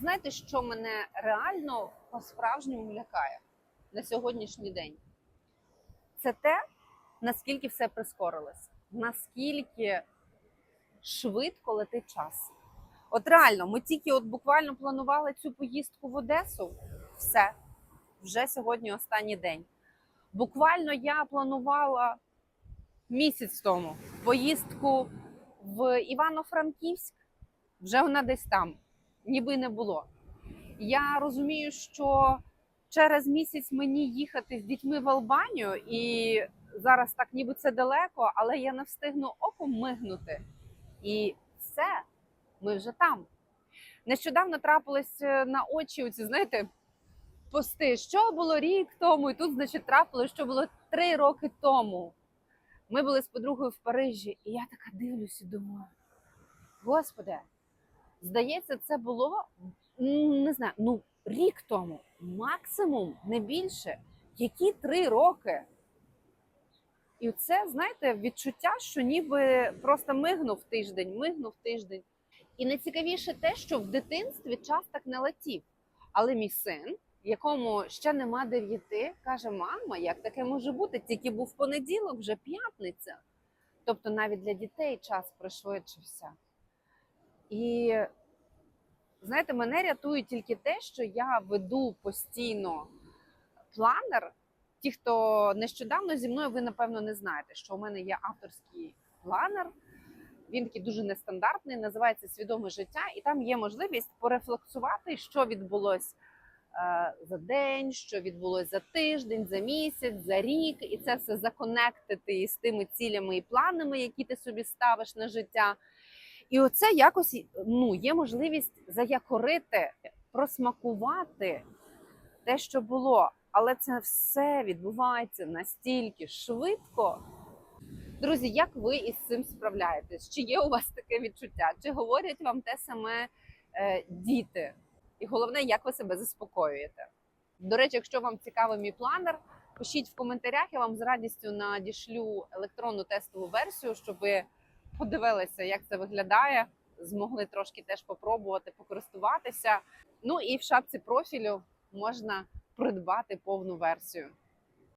знаєте, що мене реально по-справжньому лякає на сьогоднішній день? Це те, наскільки все прискорилось, наскільки швидко летить час. От реально, ми тільки от буквально планували цю поїздку в Одесу. Все, вже сьогодні останній день. Буквально я планувала місяць тому поїздку в Івано-Франківськ. Вже вона десь там, ніби не було. Я розумію, що через місяць мені їхати з дітьми в Албанію, і зараз так ніби це далеко, але я не встигну оком мигнути. І все, ми вже там. Нещодавно трапилось е, на очі, оці, знаєте, пости, що було рік тому, і тут, значить, трапилось, що було три роки тому. Ми були з подругою в Парижі, і я така дивлюсь і думаю: Господи, здається, це було не знаю, ну рік тому, максимум не більше. Які три роки? І це, знаєте, відчуття, що ніби просто мигнув тиждень, мигнув тиждень. І найцікавіше те, що в дитинстві час так не летів. Але мій син, якому ще нема дев'яти, каже: Мама, як таке може бути? Тільки був понеділок, вже п'ятниця. Тобто навіть для дітей час пришвидшився. І знаєте, мене рятує тільки те, що я веду постійно планер. Ті, хто нещодавно зі мною, ви напевно не знаєте, що у мене є авторський планер. Він такий дуже нестандартний, називається Свідоме життя, і там є можливість порефлексувати, що відбулось е, за день, що відбулось за тиждень, за місяць, за рік, і це все законектити із тими цілями і планами, які ти собі ставиш на життя. І оце якось ну, є можливість заякорити, просмакувати те, що було. Але це все відбувається настільки швидко. Друзі, як ви із цим справляєтесь? Чи є у вас таке відчуття? Чи говорять вам те саме е, діти? І головне, як ви себе заспокоюєте? До речі, якщо вам цікавий мій планер, пишіть в коментарях, я вам з радістю надішлю електронну тестову версію, щоб ви подивилися, як це виглядає, змогли трошки теж попробувати покористуватися. Ну і в шапці профілю можна придбати повну версію.